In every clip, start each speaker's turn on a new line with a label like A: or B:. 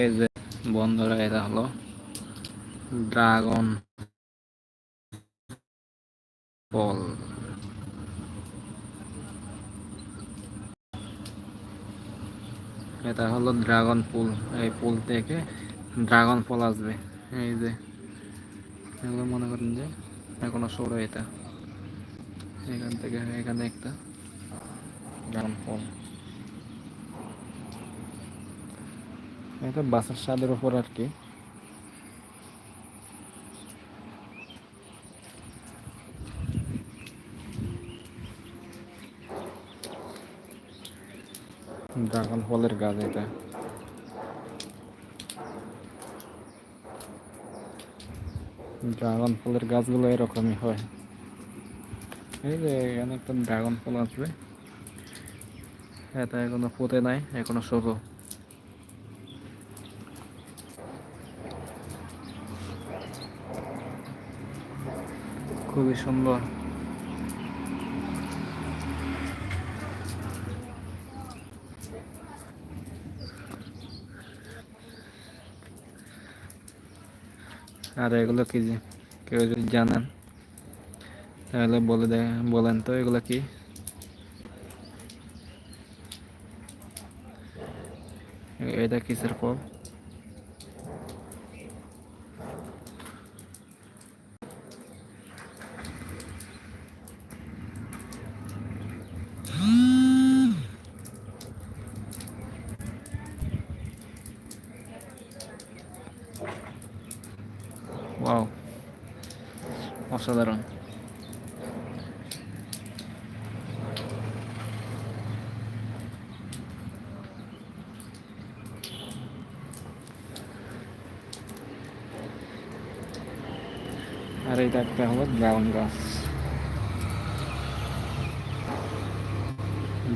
A: এই যে বন্ধুরা, এটা হলো ড্রাগন ফল এটা হলো ড্রাগন ফুল, এই ফুল থেকে ড্রাগন ফল আসবে। এই যে, এগুলো মনে করেন যে এখনও সরো এটা। এখান থেকে, এখানে একটা ড্রাগন ফল। এটা বাসার স্বাদের উপর আর কি। ড্রাগন ফলের গাছ এটা। ড্রাগন ফলের গাছগুলো এরকমই হয়। এই যে এখানে একটা ড্রাগন ফল আসবে এটা এখনও ফুটে নাই, এখনও সরু খুবই সুন্দর। আর এগুলো কি কেউ যদি জানেন, তাহলে বলে দেয় বলেন তো এগুলো কি? এটা কিসের ফল ওয়াও অসাধারণ আর এটা হলো ড্রাগন গাছ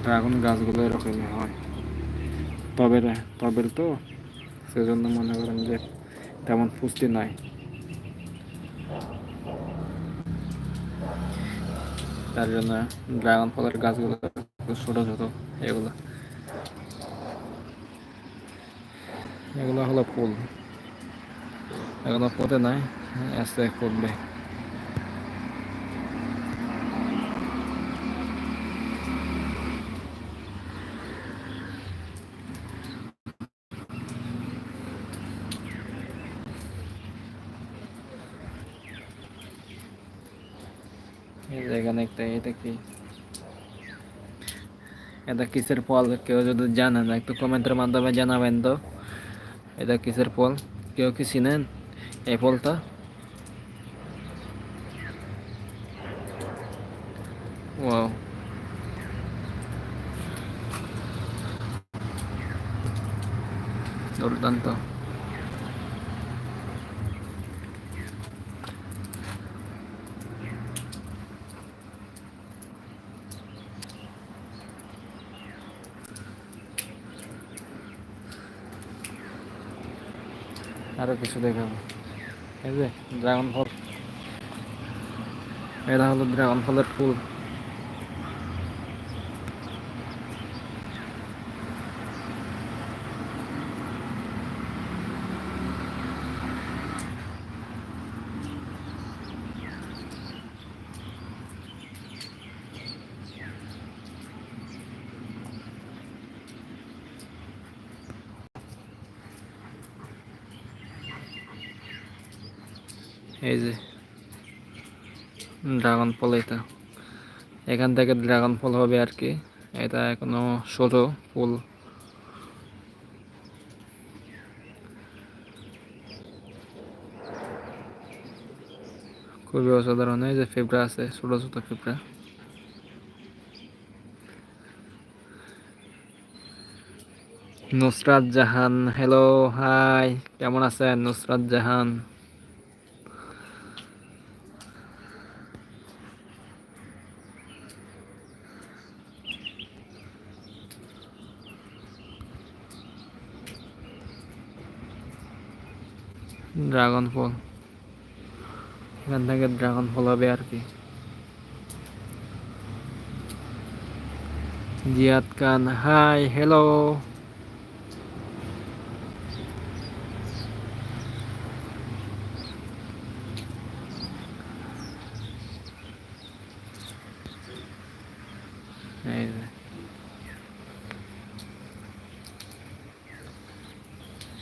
A: ড্রাগন গাছগুলো এরকমই হয়। টবের টবের তো সেজন্য মনে করেন যে তেমন পুষ্টি নাই। তার জন্য ড্রাগন ফলের গাছগুলো ছোট ছোট, এগুলো। এগুলো হলো ফুল। এগুলো পথে নাই আস্তে ফুটবে এই যে এখানে একটা এটা এটা কিসের ফল কেউ যদি জানেন, একটু কমেন্টের মাধ্যমে জানাবেন তো। এটা কিসের ফল কেউ কি চিনেন এই ফলটা ওয়াও। দুর্দান্ত। আরও কিছু দেখাবো। এই যে ড্রাগন ফল এটা হলো ড্রাগন ফলের ফুল। এই যে ড্রাগন ফল এটা। এখান থেকে ড্রাগন ফল হবে আর কি। এটা এখনও ছোট ফুল। খুবই অসাধারণ। এই যে ফিবরা আছে, ছোট ছোট ফিবরা। নুসরাত জাহান হ্যালো হাই কেমন আছেন? Nusrat Jahan. dragon fall. Kan tega dragon fall abe arki diatkan hi hello.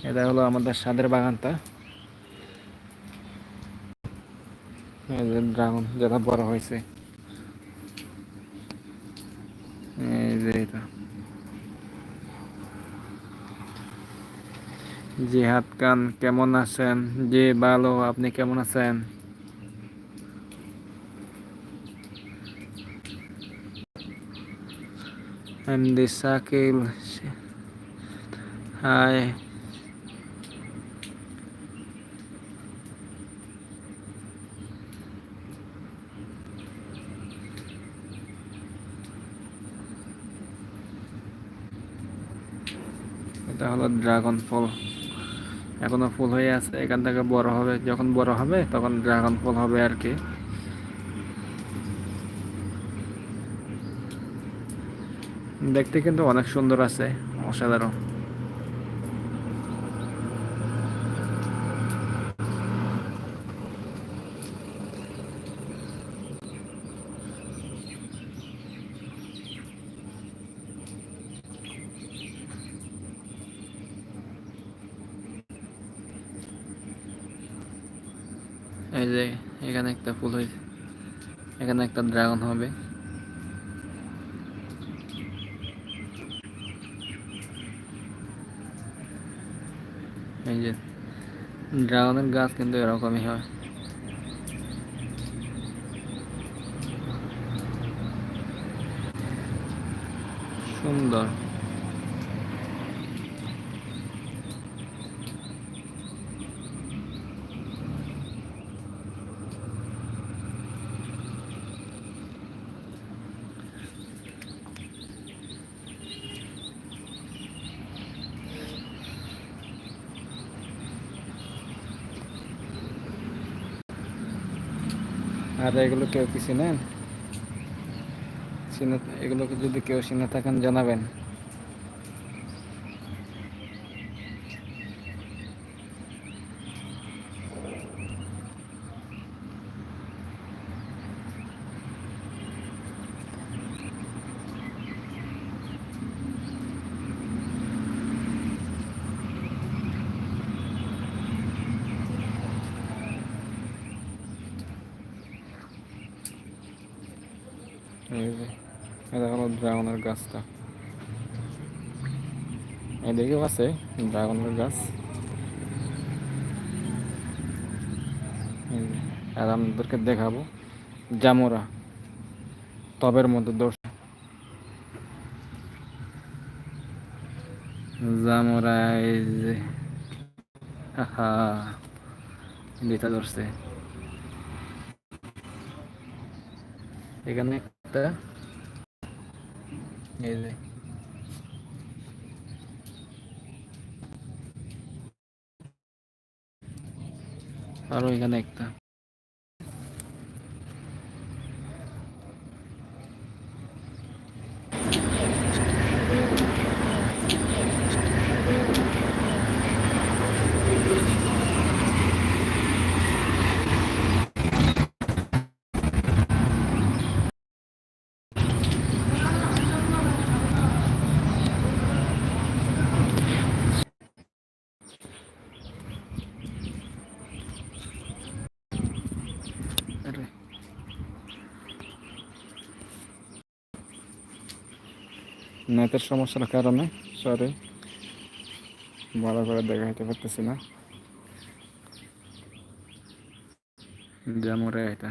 A: এটা হলো আমাদের সাদের tak? যে ড্রাগন যেটা বড় হয়েছে। এই যে এটা। জিহাদ খান, কেমন আছেন? জি, ভালো, আপনি কেমন আছেন? এমডি শাকিল হাই এটা হলো ড্রাগন ফল এখনও ফুল হয়ে আছে, এখান থেকে বড় হবে, যখন বড় হবে তখন ড্রাগন ফল হবে আর কি। দেখতে কিন্তু অনেক সুন্দর আছে, অসাধারণ এই যে এখানে একটা ফুল হয়েছে এখানে একটা ড্রাগন হবে এই যে ড্রাগনের গাছ কিন্তু এরকমই হয় সুন্দর আর এগুলো কেউ কি চিনেন? চিনে এগুলোকে যদি কেউ চিনে থাকেন জানাবেন। এটা হলো ড্রাগনের গাছটা। এদিকেও আছে ড্রাগনের গাছ। আর আমাদেরকে দেখাবো জামুরা, টবের মধ্যে ধরছে জামুরা, এই যে হা দুইটা ধরছে। এখানে একটা এই যে। আরও এখানে একটা আরে নেটের সমস্যার কারণে সরি ভালো করে দেখাইতে পারতেছি না। জামুরে এটা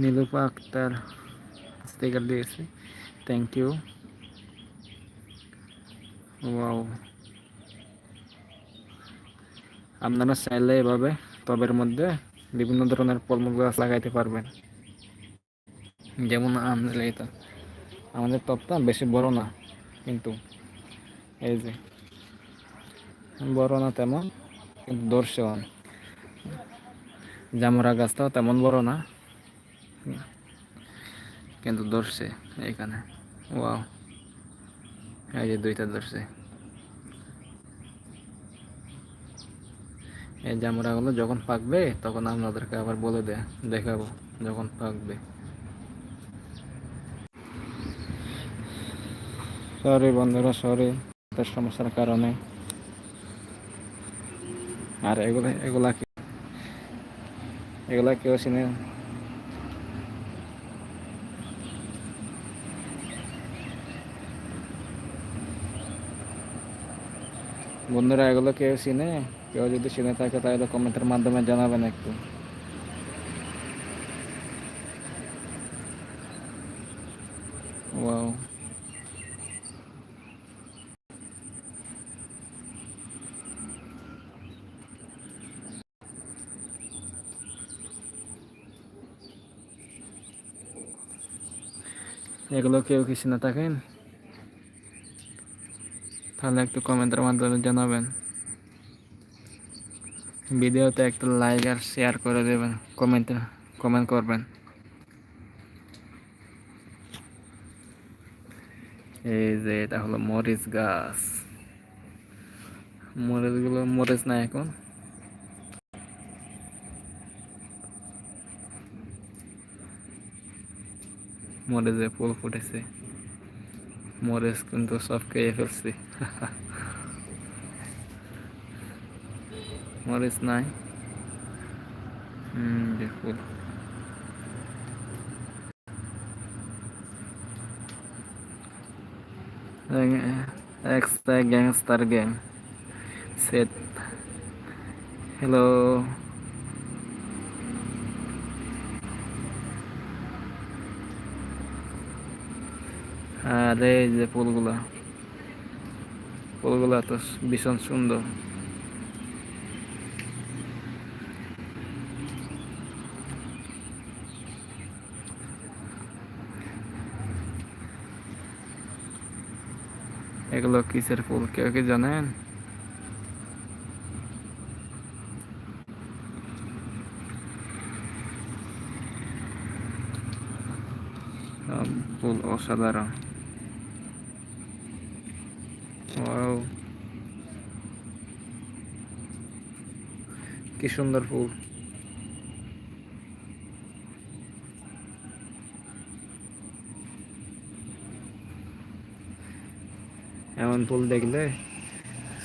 A: নীলুপা আক্তার স্টিকার দিয়েছে। থ্যাংক ইউ ওয়াও আপনারা চাইলে এভাবে টবের মধ্যে বিভিন্ন ধরনের ফলমূল গাছ লাগাইতে পারবেন। যেমন আমাদের এটা আমাদের টবটা বেশি বড় না, কিন্তু এই যে বড় না তেমন, কিন্তু অনেক। জামরা গাছটাও তেমন বড় না, কিন্তু ধরছে এখানে ওয়াও, এই যে দুইটা ধরছে। এই জামুরাগুলো যখন পাকবে, তখন আপনাদেরকে আবার বলে দে, দেখাবো যখন পাকবে। সরি বন্ধুরা সরি সমস্যার কারণে। আর এগুলো, এগুলা এগুলা কেউ চিনে বন্ধুরা, এগুলো কেউ চিনে? কেউ যদি চিনে থাকে তাহলে কমেন্টের মাধ্যমে জানাবেন একটু। ওয়াও। এগুলো কেউ কিছু না থাকেন? তাহলে একটু কমেন্টের মাধ্যমে জানাবেন। ভিডিওতে একটা লাইক আর শেয়ার করে দেবেন কমেন্টে কমেন্ট করবেন। এই যে এটা হলো মরিচ গাছ। মরিচগুলো মরিচ না এখন। মরিচে ফুল ফুটেছে। মরিচ কিন্তু সব খেয়ে ফেলছি। মরিচ নাই হুম যে ফুল extra gangster gang. Set. Hello. আর এই যে ফুলগুলা ফুলগুলা তো ভীষণ সুন্দর এগুলো কিসের ফুল কেউ কি জানেন? ফুল অসাধারণ। কি সুন্দর ফুল। এমন ফুল দেখলে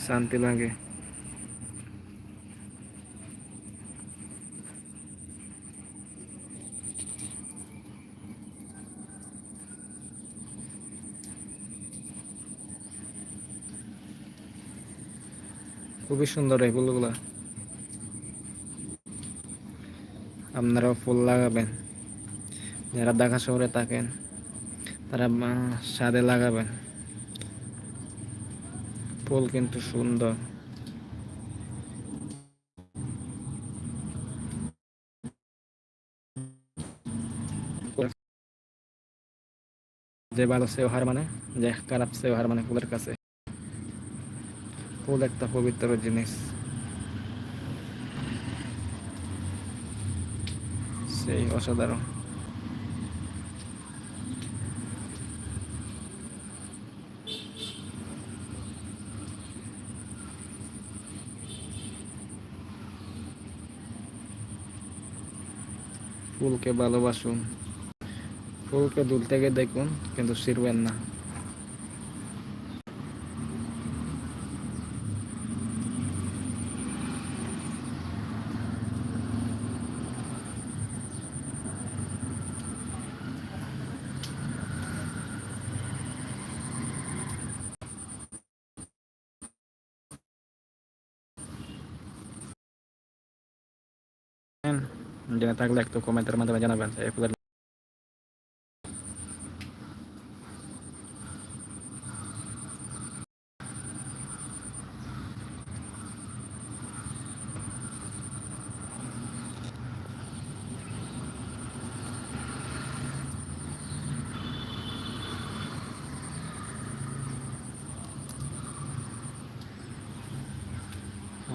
A: শান্তি লাগে। খুবই সুন্দর এই ফুলগুলো। আপনারাও ফুল লাগাবেন। যারা ঢাকা শহরে থাকেন, তারা সাদে লাগাবেন। ফুল কিন্তু সুন্দর। যে ভালো সেও হার মানে যে খারাপ সেও হার মানে ফুলের কাছে। ফুল একটা পবিত্র জিনিস। সেই অসাধারণ। ফুলকে ভালোবাসুন। ফুলকে দূর থেকে দেখুন কিন্তু শিরবেন না। জেনে থাকলে একটু কমেন্টের মাধ্যমে জানাবেন এই ফুলের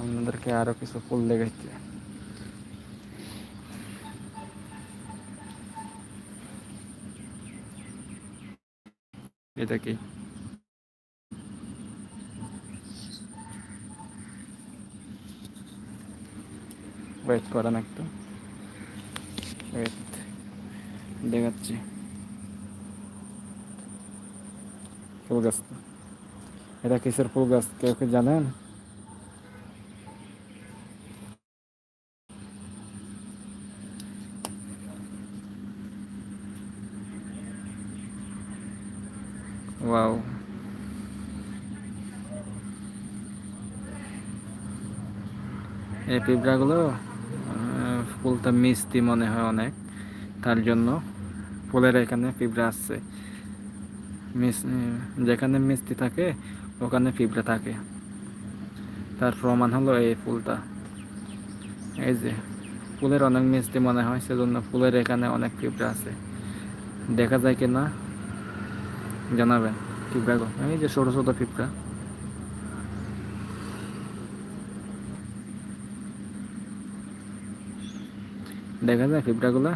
A: আপনাদেরকে আরও কিছু ফুল দেখাইতে এটা কি ওয়েট করেন একটু। ওয়েট দেখাচ্ছি। ফুল গাছ এটা কিসের ফুল গাছ, কেউ কি জানেন? ওয়াও এই পিঁপড়াগুলো ফুলটা মিষ্টি মনে হয় অনেক। তার জন্য ফুলের এখানে পিঁপড়া আসছে। যেখানে মিষ্টি থাকে, ওখানে পিঁপড়া থাকে। তার প্রমাণ হলো এই ফুলটা। এই যে, ফুলের অনেক মিষ্টি মনে হয়, সেজন্য ফুলের এখানে অনেক পিঁপড়া আছে। দেখা যায় কি না জানাবেন পিঁপড়াগুলো এই যে ছোটো ছোটো পিঁপড়া দেখা যায় পিঁপড়াগুলা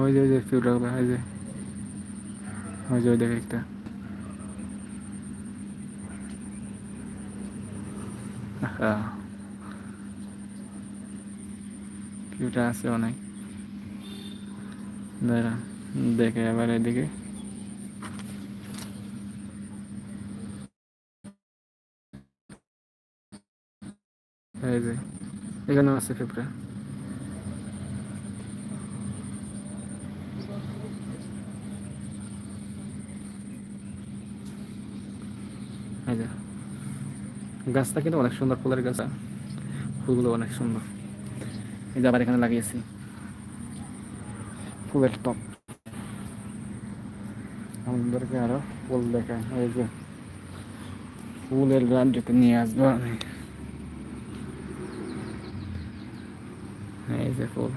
A: ওই যে ওই যে পিঁপড়াগুলো ওই যে। ওই যে দেখে একটা। পিঁপড়া আছে অনেক। দাঁড়া, দেখে আবার এদিকে। এই যে, এখানেও আছে পিঁপড়া এই যে। গাছটা কিন্তু অনেক সুন্দর, ফুলের গাছ। ফুলগুলো অনেক সুন্দর। এই যে আবার এখানে লাগিয়েছি। ফুলের টপ আমাদেরকে আরও ফুল দেখায়। এই যে ফুলের রাজ্যতে নিয়ে আসব আমি। এই যে ফুল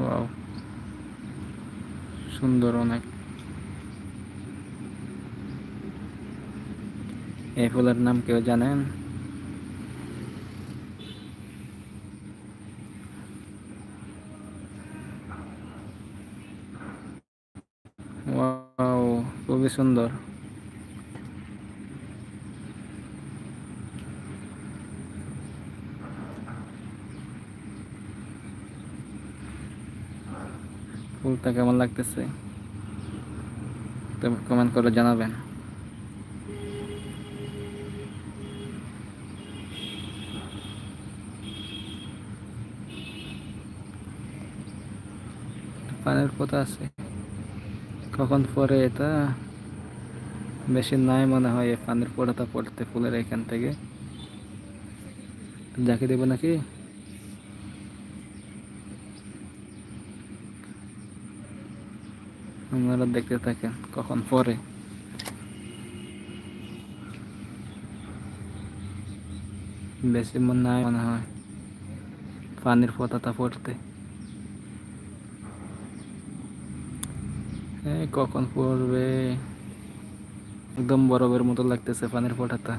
A: ওয়াও সুন্দর অনেক। এই ফুলের নাম কেউ জানেন? খুবই সুন্দর। ফুলটা কেমন লাগতেছে? কমেন্ট করে জানাবেন। পানের কথা আছে। কখন পরে এটা? বেশি নাই মনে হয় পানের পোড়াটা পড়তে ফুলের এখান থেকে। যাকে দেবো নাকি? আপনারা দেখতে থাকেন, কখন পরে। বেশি মন নাই মনে হয় পানির পতাটা পড়তে। কখন পড়বে? একদম বরফের মতো লাগতেছে পানির ফোঁটাটা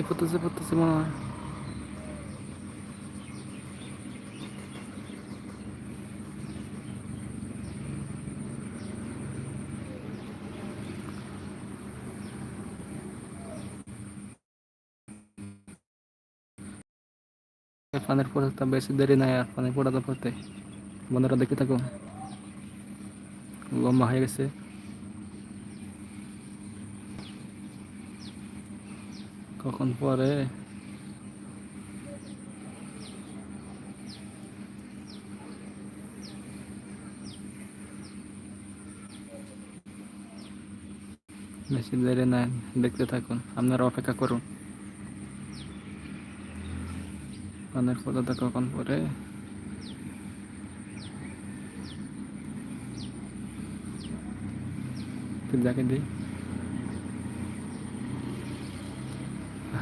A: পড়তেছে পড়তেছে মনে হয় পানের পড়াতে বেশি দেরি নাই আর পানের পড়াতে পড়তে বন্ধুরা দেখতে থাকো লম্বা হয়ে গেছে। কখন পরে? বেশি দেরি না, দেখতে থাকুন, আপনারা অপেক্ষা করুন। কানের পর্দাটা কখন পরে? যাকে দিই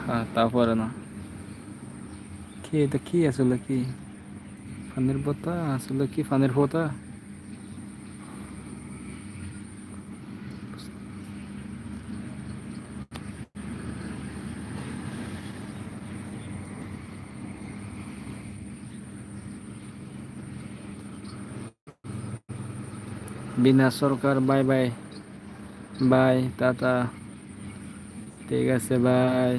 A: হ্যাঁ তারপরে না কি এটা কি আসলে কি ফানের পোতা আসলে কি ফানের পোতা Bina Sarkar bye bye bye, tata. ঠিক আছে, বাই।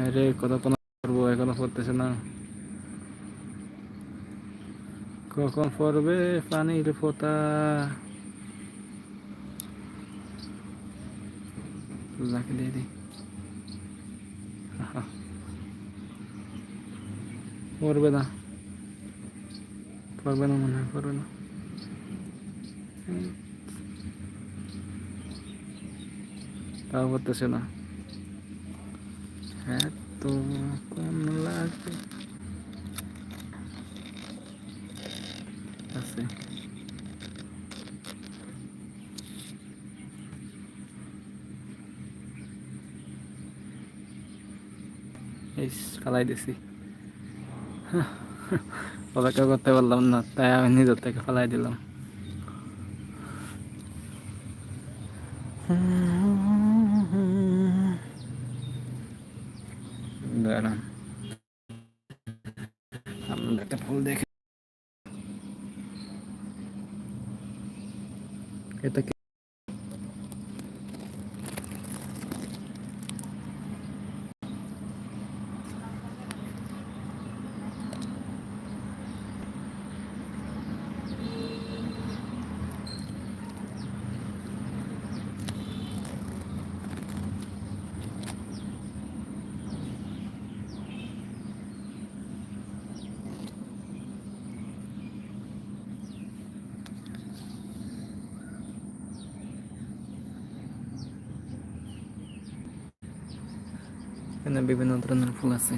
A: আরে কতক্ষণ করব, এখনও পড়তেছে না। কখন পড়বে পানির যাকে দিয়ে পড়বে না। পড়বে না মনে হয় পড়বে না তাও পড়তেছে না হ্যাঁ তো কোন লাগবে আছে এই ফালাই দিছি অপেক্ষা করতে পারলাম না তাই আমি নিজের থেকে ফেলাই দিলাম দাঁড়ান আপনাদের একটা ফুল দেখে এটা কি এখানে বিভিন্ন ধরনের ফুল আছে।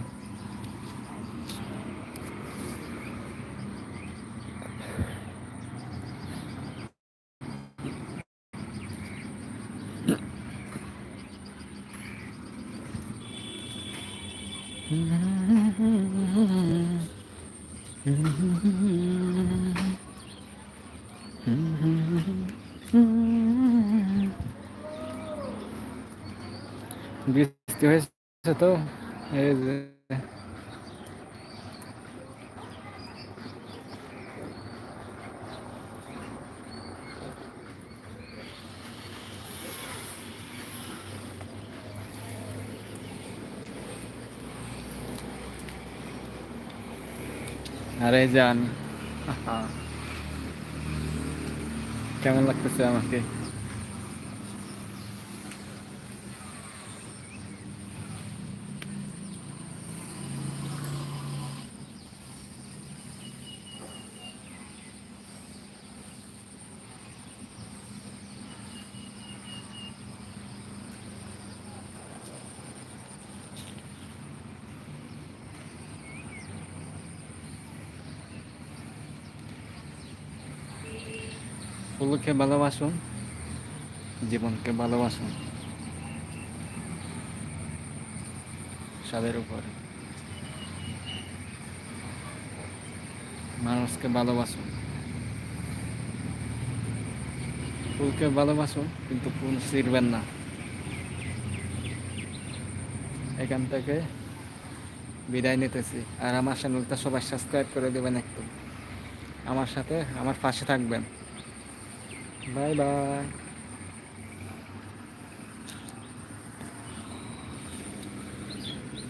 A: বৃষ্টি হয়েছে। তো এই আরে জান কেমন লাগতেছে আমাকে ফুলকে ভালোবাসুন জীবনকে ভালোবাসুন স্বাদের উপরে। মানুষকে ভালোবাসুন ফুলকে ভালোবাসুন কিন্তু ফুল ছিঁড়বেন না। এখান থেকে বিদায় নিতেছি। আর আমার চ্যানেলটা সবাই সাবস্ক্রাইব করে দেবেন একটু আমার সাথে, আমার পাশে থাকবেন। Bye bye